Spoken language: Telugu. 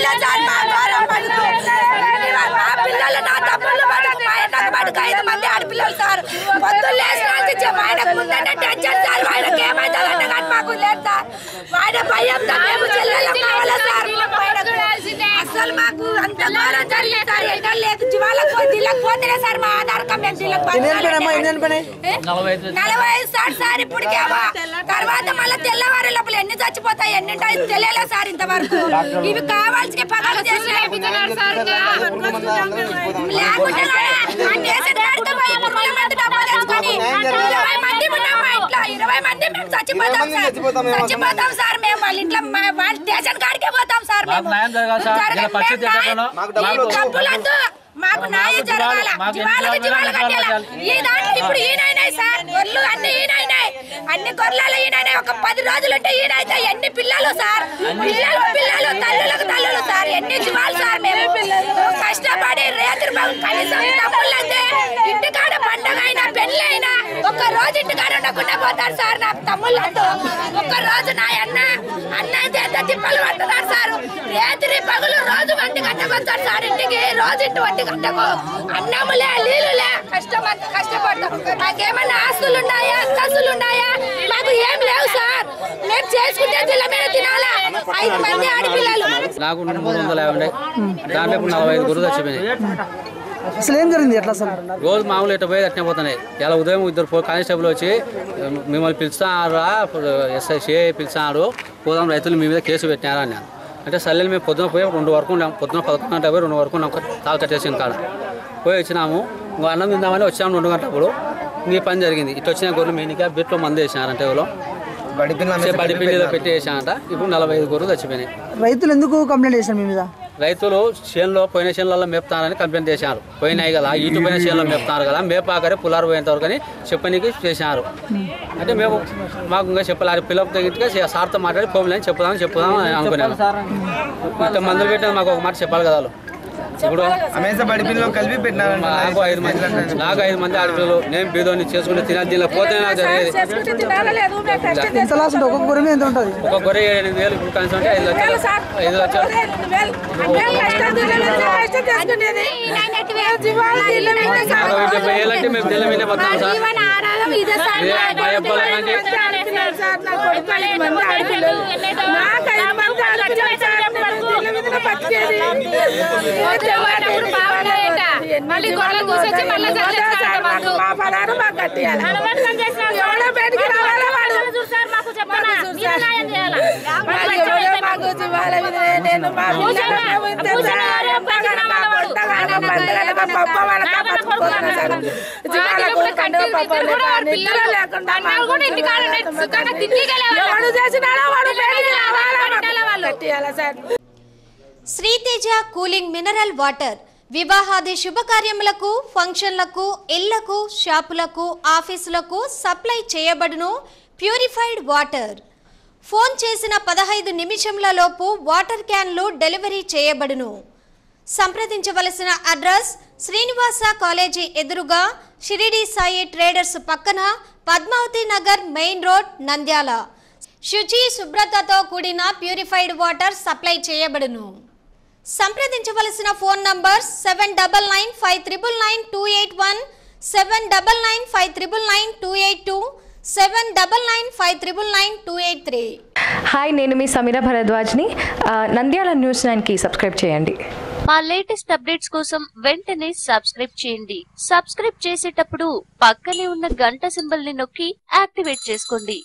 పిల్లచారు మా భారం పడుతూ మా పిల్లలు నా తమ్ముళ్ళు పడక మా నాకు పడక ఐదు మంది ఆడపిల్లలు సార్ పొద్దున్న లేచినందుకు మా ఆయనకు ముందంటే టెన్షన్ సార్ ఆయనకు ఏమవుతుందంటే కానీ మాకు లేదు సార్ మా ఆయన భయంతో మేము చెల్లెలం కావాలా సార్ అసలు మాకు అంత ఘోరం జరిగింది సార్ ఎండ లేదు జీవాల పోయి దిల్లకు పోతేనే సార్ మా ఆధార్ కార్డు మేము దిల్లకు ఎన్ని అనిపోయినాయమ్మా ఎన్ని అనిపోయినాయి నలభై ఐదు సార్ సార్ ఇప్పటికేమో తర్వాత మళ్ళీ తెల్లవారి లోపల ఎన్ని చచ్చిపోతాయి ఎన్ని ఉంటాయి తెలియలేదు సార్ ఇంతవరకు ఇవి కావాల్సిన పగలు చేసి లేకుంటే ఆ దేశం దాటితే పోయి ముప్పై మంది డబ్బులు తెచ్చుకొని ఇరవై మంది ఉన్నాం మా ఇంట్లో ఇరవై మంది మేము చచ్చిపోతాం సార్ చచ్చిపోతాం సార్ మేము వాళ్ళ ఇంట్లో మా- వాళ్ళ స్టేషన్ కాడికే పోతాం సార్ మేము మాకు న్యాయం జరగాలి సార్. జరగ- ఇలా పరిస్థితి మేము ఎక్కడనో న్యాయం- ఈ డబ్బులొద్దు. మాకు న్యాయం జరగాల. జీవాలకు జీవాలు జీవాలు కట్టాల కట్టాలి? ఈ దాంట్లో ఇప్పుడు ఈయనైనాయి సార్. గొర్రెలు అన్ని ఈయనైనాయి. అన్ని గొర్రెలు ఈయనైనాయి. ఒక పది రోజులు ఉంటే ఈయన అయితే ఎన్ని పిల్లలు సార్? పిల్లలు పిల్లలు తల్లులకు తల్లులు సార్. ఎన్ని జీవాలు సార్ మేము? కష్టపడి రేతులు కనీసం ఇంటికాడ పండగ అయినా పెళ్ళి అయినా ఒక్క రోజు ఇంటికాడ ఉండకుండా పోతారు సార్ నా తమ్ముళ్ళతో ఒక్క రోజు నా అన్న అన్న అయితే తిప్పలు పడుతున్నారు సార్. రేతిరి పగులు రోజు వంటి గంటకు వస్తారు సార్ ఇంటికి. రోజు ఇంటి వంటి గంటకు అన్నములే నీళ్ళులే కష్టం అంత కష్టపడతాం మాకేమన్నా ఆస్తులు ఉన్నాయా అంతస్తులు ఉన్నాయా మాకు ఏం లేవు సార్. మేము చేసుకుంటే జిల్ల మీద తినాలా? ఐదు మంది ఆడపిల్లలు. నాకు మూడు వందల యాభై ఉన్నాయి. దాంట్లో నలభై ఐదు గురువు చచ్చిపోయినాయి అసలు ఏం జరిగింది ఎట్లా అసలు? రోజు మామూలు ఇట్లా పోయి అట్నే పోతున్నాయి. ఇలా ఉదయం ఇద్దరు పో- కానిస్టేబుల్ వచ్చి మిమ్మల్ని పిలుస్తారా ఎస్ఐ సిఐ పిలిచారు పోదాం రైతులు మీ మీద కేసు పెట్టినారా? అని అంటే సర్లే మేము పొద్దున పోయి రెండు వరకు ఉన్నాం. పొద్దున పదకొండు గంటల పోయి రెండు వరకు ఉన్నాం. తాలు కట్టేసిన కాడ. పోయి వచ్చినాము. ఇంకో అన్నం తిందామని వచ్చాము రెండు గంటలప్పుడు. నీ పని జరిగింది. ఇటు వచ్చిన గొర్రెలు మెయిన్గా బిట్లో మంది వేసినారంటే ఎవరో. బడి పిండిలో పెట్టి వేసానంట ఇప్పుడు నలభై ఐదు గొర్రెలు చచ్చిపోయినాయి. రైతులు ఎందుకు కంప్లైంట్ చేశారు మీ మీద? రైతులు చేనులో పోయిన చేనులలో మేపుతానని కంప్లైంట్ చేశారు. పోయినాయి కదా ఇటు పోయిన చేనులో మేపుతారు కదా మేపాకరే పులారు పోయేంతవరకు అని చెప్పనీకి చేశారు. అంటే మేము మాకు ఇంకా చెప్పాలి పిల్లలతో తగ్గిట్టుగా సార్తో మాట్లాడి పోమని చెప్పుదామని చెప్పుదామని అనుకున్నాను. ఇంత మందులు పెట్టిన మాకు ఒక మాట చెప్పాలి కదా ఇప్పుడు కలిపి నాకు ఐదు మంది నాకు ఐదు మంది ఆడపిల్లలు నేను బీదోని చేసుకుంటే తినాలి దీనిలో పోతే ఒక గొర్రె ఎనిమిది వేలు ఇప్పుడు కనీసం అంటే ఐదు లక్షలు ఐదు లక్షలు డెబ్బై ఏళ్ళు అంటే మేము తెల్ల మీద బతాం సార్ మా అబ్బాయిల కంటే మళ్ళీ గొడవలు కూర్చొచ్చి మళ్ళీ చదివేస్తాడు మాకు. హనుమంతం చేసిన ఎవడో బయటికి రావాలా వాడు? మాకు ఇప్పుడు కట్టెలు ఇద్దరు కూడా వాడు పిల్లలు. అన్నాడు శ్రీతేజ కూలింగ్ మినరల్ వాటర్ వివాహాది శుభకార్యములకు ఫంక్షన్లకు ఇళ్ళకు షాపులకు ఆఫీసులకు సప్లై చేయబడును ప్యూరిఫైడ్ వాటర్. ఫోన్ చేసిన పదహైదు నిమిషంలలోపు వాటర్ క్యాన్లు డెలివరీ చేయబడును. సంప్రదించవలసిన అడ్రస్ శ్రీనివాస కాలేజీ ఎదురుగా షిరిడి సాయి ట్రేడర్స్ పక్కన పద్మావతి నగర్ మెయిన్ రోడ్ నంద్యాల. శుచి శుభ్రతతో కూడిన ప్యూరిఫైడ్ వాటర్ సప్లై చేయబడును. సంప్రదించవలసిన phone number seven double nine five triple nine two eight one seven double nine five triple nine two eight two seven double nine five triple nine two eight three hi నేను మీ సమీర భరద్వాజ్ని. నంద్యాల న్యూస్ నైన్కి సబ్స్క్రైబ్ చేయండి. మా లేటెస్ట్ అప్డేట్స్ కోసం వెంటనే సబ్స్క్రైబ్ చేయండి. సబ్స్క్రైబ్ చేసేటప్పుడు పక్కనే ఉన్న గంట సింబల్ని నొక్కి యాక్టివేట్ చేసుకోండి.